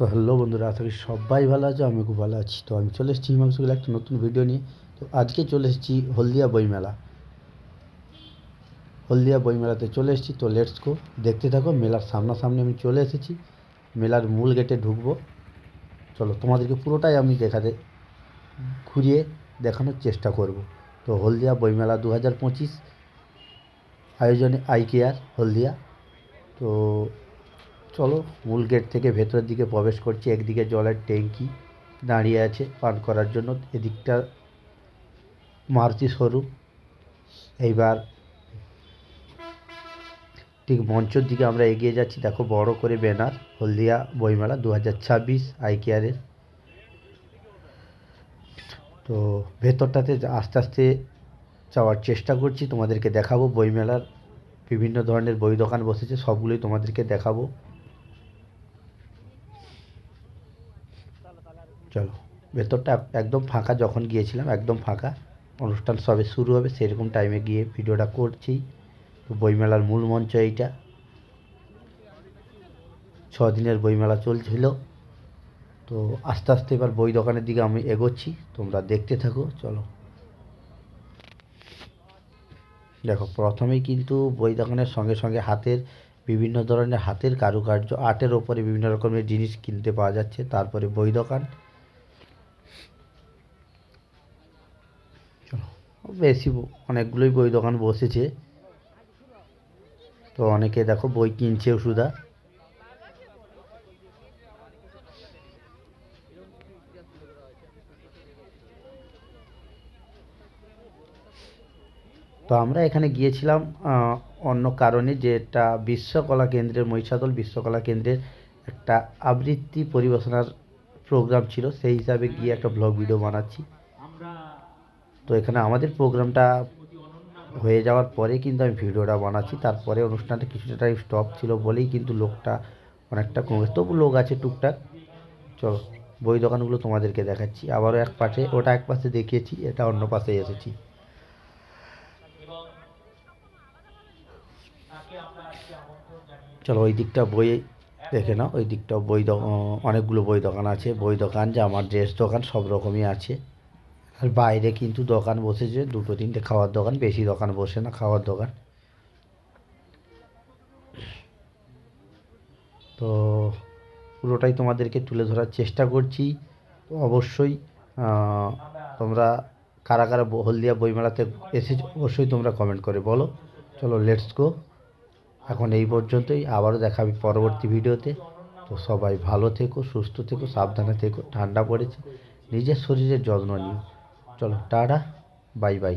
তো হ্যালো বন্ধুরা, আশা করি সবাই ভালো আছো আমি খুব ভালো আছি। তো আমি চলে এসেছি হিমাংশুগুলো একটা নতুন ভিডিও নিয়ে। তো আজকে চলে এসেছি হলদিয়া বইমেলা হলদিয়া বইমেলাতে চলে এসেছি, তো লেটস গো দেখতে থাকো, মেলার সামনাসামনি আমি চলে এসেছি। মেলার মূল গেটে ঢুকবো। চলো তোমাদেরকে পুরোটাই আমি দেখাতে ঘুরিয়ে দেখানোর চেষ্টা করব। তো হলদিয়া বইমেলা দু হাজার পঁচিশ, আয়োজনে আই কেয়ার হলদিয়া। তো চলো, মূল গেট থেকে ভেতরের দিকে প্রবেশ করছি। একদিকে জলের ট্যাঙ্কি দাঁড়িয়ে আছে পান করার জন্য। এদিকটা মারুতি শোরুম। এইবার ঠিক মঞ্চের দিকে আমরা এগিয়ে যাচ্ছি। দেখো, বড় করে ব্যানার, হলদিয়া বইমেলা দু হাজার ছাব্বিশ আই কেয়ারের তো ভেতরটাতে আস্তে আস্তে যাওয়ার চেষ্টা করছি। তোমাদেরকে দেখাবো। বইমেলার বিভিন্ন ধরনের বই দোকান বসেছে। সবগুলোই তোমাদেরকে দেখাবো। চলো, ভেতরটা একদম ফাঁকা যখন গিয়েছিলাম, একদম ফাঁকা। অনুষ্ঠান সবে শুরু হবে, সেরকম টাইমে গিয়ে ভিডিওটা করছি। বইমেলার মূল মঞ্চ এইটা। ছ দিনের বইমেলা চলছিল। তো আস্তে আস্তে এবার বই দোকানের দিকে আমি এগোচ্ছি। তোমরা দেখতে থাকো, চলো। দেখো, প্রথমেই কিন্তু বই দোকানের সঙ্গে সঙ্গে হাতের, বিভিন্ন ধরনের হাতের কারুকার্য, আর্টের ওপরে বিভিন্ন রকমের জিনিস কিনতে পাওয়া যাচ্ছে। তারপরে বই দোকান। বেশি অনেকগুলোই বই দোকান বসেছে। তো অনেকে দেখো বই কিনছেও সুদা তো আমরা এখানে গিয়েছিলাম অন্য কারণে যেটা বিশ্বকলা কেন্দ্রের, মহিষাদল বিশ্বকলা কেন্দ্রের একটা আবৃত্তি পরিবেশনার প্রোগ্রাম ছিল। সেই হিসাবে গিয়ে একটা ব্লগ ভিডিও বানাচ্ছি। তো এখানে আমাদের প্রোগ্রামটা হয়ে যাওয়ার পরে কিন্তু আমি ভিডিওটা বানাচ্ছি। তারপরে অনুষ্ঠানটা কিছুটা টাইম স্টপ ছিল বলেই কিন্তু লোকটা অনেকটা কমে তবু লোক আছে টুকটাক। চলো, বই দোকানগুলো তোমাদেরকে দেখাচ্ছি। আবারও এক পাশে, ওটা এক পাশে দেখিয়েছি, এটা অন্য পাশে এসেছি। চলো, ওই দিকটা বই দেখে নাও। ওই দিকটা বই অনেকগুলো বই দোকান আছে। বই দোকান, জামার ড্রেস দোকান, সব রকমই আছে। আর বাইরে কিন্তু দোকান বসেছে, দুটো তিনটে খাওয়ার দোকান, বেশি দোকান বসে না, খাওয়ার দোকান। তো পুরোটাই তোমাদেরকে তুলে ধরার চেষ্টা করছি। তো অবশ্যই তোমরা কারা কারা হলদিয়া বইমেলাতে এসেছ, অবশ্যই তোমরা কমেন্ট করে বলো। চলো লেটস গো এখন এই পর্যন্তই, আবারও দেখাবি পরবর্তী ভিডিওতে। তো সবাই ভালো থেকো, সুস্থ থেকো, সাবধানে থেকো, ঠান্ডা পড়েছে। নিজের শরীরের যত্ন নিও। চলো টাটা বাই বাই।